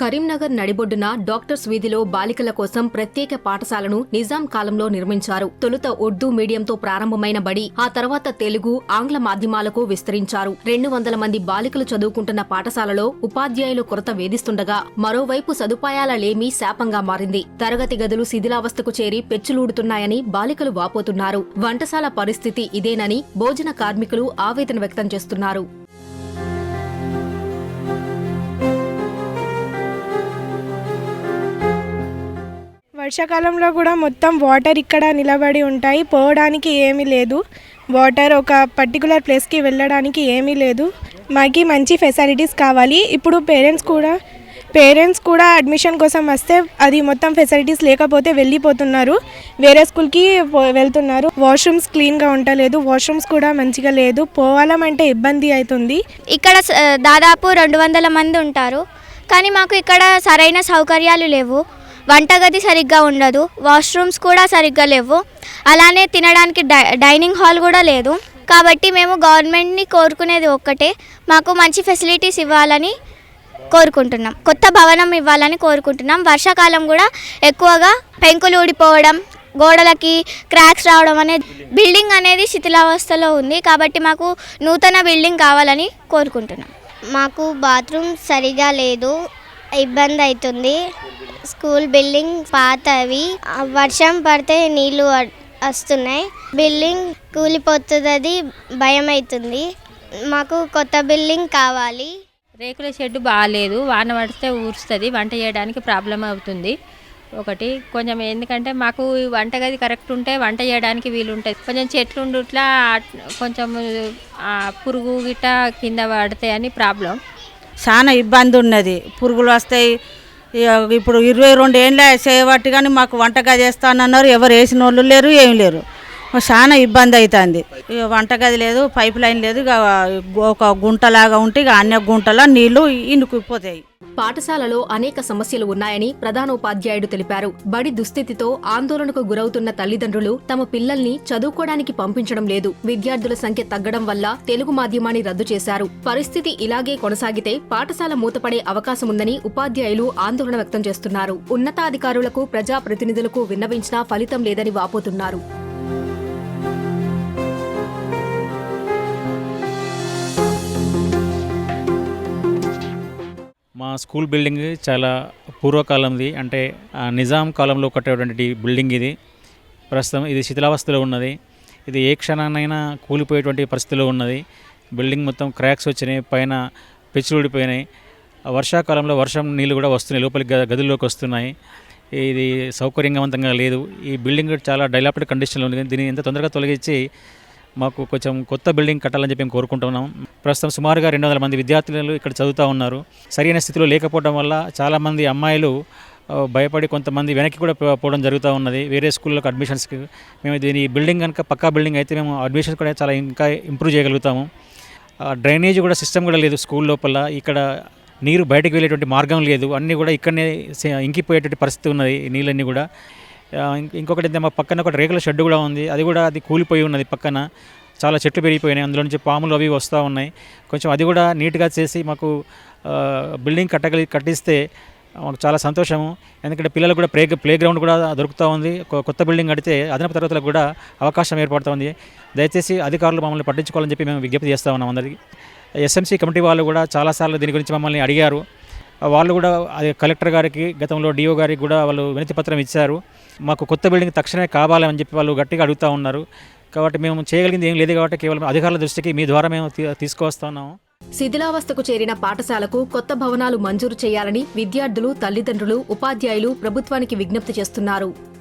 కరీంనగర్ నడిబొడ్డున డాక్టర్స్ వీధిలో బాలికల కోసం ప్రత్యేక పాఠశాలను నిజాం కాలంలో నిర్మించారు. తొలుత ఉర్దూ మీడియంతో ప్రారంభమైన బడి ఆ తర్వాత తెలుగు ఆంగ్ల మాధ్యమాలకు విస్తరించారు. రెండు వందల మంది బాలికలు చదువుకుంటున్న పాఠశాలలో ఉపాధ్యాయులు కొరత వేధిస్తుండగా మరోవైపు సదుపాయాల లేమి శాపంగా మారింది. తరగతి గదులు శిథిలావస్థకు చేరి పెచ్చులూడుతున్నాయని బాలికలు వాపోతున్నారు. వంటశాల పరిస్థితి ఇదేనని భోజన కార్మికులు ఆవేదన వ్యక్తం చేస్తున్నారు. వర్షాకాలంలో కూడా మొత్తం వాటర్ ఇక్కడ నిలబడి ఉంటాయి. పోవడానికి ఏమీ లేదు. వాటర్ ఒక పర్టికులర్ ప్లేస్కి వెళ్ళడానికి ఏమీ లేదు. మాకు మంచి ఫెసిలిటీస్ కావాలి. ఇప్పుడు పేరెంట్స్ కూడా పేరెంట్స్ కూడా అడ్మిషన్ కోసం వస్తే అది మొత్తం ఫెసిలిటీస్ లేకపోతే వెళ్ళిపోతున్నారు. వేరే స్కూల్కి వెళ్తున్నారు. వాష్రూమ్స్ క్లీన్గా ఉండలేదు. వాష్రూమ్స్ కూడా మంచిగా లేదు. పోవాలంటే ఇబ్బంది అవుతుంది ఇక్కడ దాదాపు రెండు వందల మంది ఉంటారు. కానీ మాకు ఇక్కడ సరైన సౌకర్యాలు లేవు. వంటగది సరిగ్గా ఉండదు వాష్రూమ్స్ కూడా సరిగ్గా లేవు. అలానే తినడానికి డై డైనింగ్ హాల్ కూడా లేదు. కాబట్టి మేము గవర్నమెంట్ని కోరుకునేది ఒక్కటే మాకు మంచి ఫెసిలిటీస్ ఇవ్వాలని కోరుకుంటున్నాం. కొత్త భవనం ఇవ్వాలని కోరుకుంటున్నాం. వర్షాకాలం కూడా ఎక్కువగా పెంకులు ఊడిపోవడం గోడలకి క్రాక్స్ రావడం అనేది బిల్డింగ్ అనేది శిథిలావస్థలో ఉంది. కాబట్టి మాకు నూతన బిల్డింగ్ కావాలని కోరుకుంటున్నాం. మాకు బాత్రూమ్ సరిగా లేదు. ఇబ్బంది అవుతుంది. స్కూల్ బిల్డింగ్ పాతవి. వర్షం పడితే నీళ్ళు వస్తున్నాయి. బిల్డింగ్ కూలిపోతుంది భయం అవుతుంది మాకు కొత్త బిల్డింగ్ కావాలి. రేకుల షెడ్ బాగాలేదు వాన పడితే ఊరుస్తుంది. వంట చేయడానికి ప్రాబ్లం అవుతుంది. ఒకటి కొంచెం ఎందుకంటే మాకు వంటగది కరెక్ట్ ఉంటే వంట చేయడానికి వీలు ఉంటుంది కొంచెం చెట్లు ఉండుట్లా కొంచెం పురుగు గిట్ట కింద పడతాయని ప్రాబ్లం. చాలా ఇబ్బంది ఉన్నది. పురుగులు వస్తాయి. ఇక ఇప్పుడు ఇరవై రెండు ఏండ్ల చేయబట్టి కానీ మాకు వంటగది వేస్తానన్నారు. ఎవరు వేసిన వాళ్ళు లేరు ఏం లేరు. చాలా ఇబ్బంది అవుతుంది వంటగది లేదు పైప్ లైన్ లేదు. ఇక ఒక గుంటలాగా ఉంటే ఇక అన్ని గుంటలో నీళ్ళు ఇనుకుపోతాయి పాఠశాలలో అనేక సమస్యలు ఉన్నాయని ప్రధానోపాధ్యాయుడు తెలిపారు. బడి దుస్థితితో ఆందోళనకు గురవుతున్న తల్లిదండ్రులు తమ పిల్లల్ని చదువుకోవడానికి పంపించడం లేదు. విద్యార్థుల సంఖ్య తగ్గడం వల్ల తెలుగు మాధ్యమాన్ని రద్దు చేశారు. పరిస్థితి ఇలాగే కొనసాగితే పాఠశాల మూతపడే అవకాశముందని ఉపాధ్యాయులు ఆందోళన వ్యక్తం చేస్తున్నారు. ఉన్నతాధికారులకు ప్రజాప్రతినిధులకు విన్నవించినా ఫలితం లేదని వాపోతున్నారు. మా స్కూల్ బిల్డింగ్ చాలా పూర్వకాలంది. అంటే ఆ, నిజాం కాలంలో కట్టేటువంటి బిల్డింగ్ ఇది. ప్రస్తుతం ఇది శిథిలావస్థలో ఉన్నది. ఇది ఏ క్షణానైనా కూలిపోయేటువంటి పరిస్థితిలో ఉన్నది. బిల్డింగ్ మొత్తం క్రాక్స్ వచ్చినాయి పైన పెచ్చులు ఊడిపోయినాయి. వర్షాకాలంలో వర్షం నీళ్ళు కూడా వస్తున్నాయి లోపలికి గదుల్లోకి వస్తున్నాయి. ఇది సౌకర్యవంతంగా లేదు. ఈ బిల్డింగ్ చాలా డైలాప్డ్ కండిషన్లో ఉంది. దీన్ని ఎంత తొందరగా తొలగించి మాకు కొంచెం కొత్త బిల్డింగ్ కట్టాలని చెప్పి మేము కోరుకుంటున్నాం. ప్రస్తుతం సుమారుగా రెండు వందల మంది విద్యార్థులు ఇక్కడ చదువుతూ ఉన్నారు. సరైన స్థితిలో లేకపోవడం వల్ల చాలామంది అమ్మాయిలు భయపడి కొంతమంది వెనక్కి కూడా పోవడం జరుగుతూ ఉన్నది. వేరే స్కూళ్ళకి అడ్మిషన్స్కి మేము దీని బిల్డింగ్ కనుక పక్కా బిల్డింగ్ అయితే మేము అడ్మిషన్స్ కూడా చాలా ఇంకా ఇంప్రూవ్ చేయగలుగుతాము. డ్రైనేజ్ కూడా సిస్టమ్ కూడా లేదు స్కూల్ లోపల. ఇక్కడ నీరు బయటకు వెళ్ళేటువంటి మార్గం లేదు. అన్నీ కూడా ఇక్కడనే ఇంకిపోయేటువంటి పరిస్థితి ఉన్నది. నీళ్ళన్నీ కూడా ఇంకొకటి మా పక్కన ఒక రేకుల షెడ్ కూడా ఉంది. అది కూడా అది కూలిపోయి ఉన్నది పక్కన. చాలా చెట్లు పెరిగిపోయినాయి. అందులో నుంచి పాములు అవి వస్తూ ఉన్నాయి. కొంచెం అది కూడా నీట్గా చేసి మాకు బిల్డింగ్ కట్టగలి కట్టిస్తే మాకు చాలా సంతోషము. ఎందుకంటే పిల్లలకు కూడా ప్లే ప్లే గ్రౌండ్ కూడా దొరుకుతూ ఉంది. కొత్త బిల్డింగ్ కడితే అదనపు తరగతులకు కూడా అవకాశం ఏర్పడుతుంది దయచేసి అధికారులు మమ్మల్ని పట్టించుకోవాలని చెప్పి మేము విజ్ఞప్తి చేస్తూ ఉన్నాం అందరికీ. ఎస్ఎంసీ కమిటీ వాళ్ళు కూడా చాలాసార్లు దీని గురించి మమ్మల్ని అడిగారు. వాళ్ళు కూడా అది కలెక్టర్ గారికి గతంలో డిఓ గారికి కూడా వాళ్ళు వినతి పత్రం ఇచ్చారు. మాకు కొత్త బిల్డింగ్ తక్షణమే కావాలని చెప్పి వాళ్ళు గట్టిగా అడుగుతూ ఉన్నారు. కాబట్టి మేము చేయగలిగింది ఏం లేదు కాబట్టి కేవలం అధికారుల దృష్టికి మీ ద్వారా మేము తీ- తీసుకొస్తున్నాము శిథిలావస్థకు చేరిన పాఠశాలకు కొత్త భవనాలు మంజూరు చేయాలని విద్యార్థులు తల్లిదండ్రులు ఉపాధ్యాయులు ప్రభుత్వానికి విజ్ఞప్తి చేస్తున్నారు.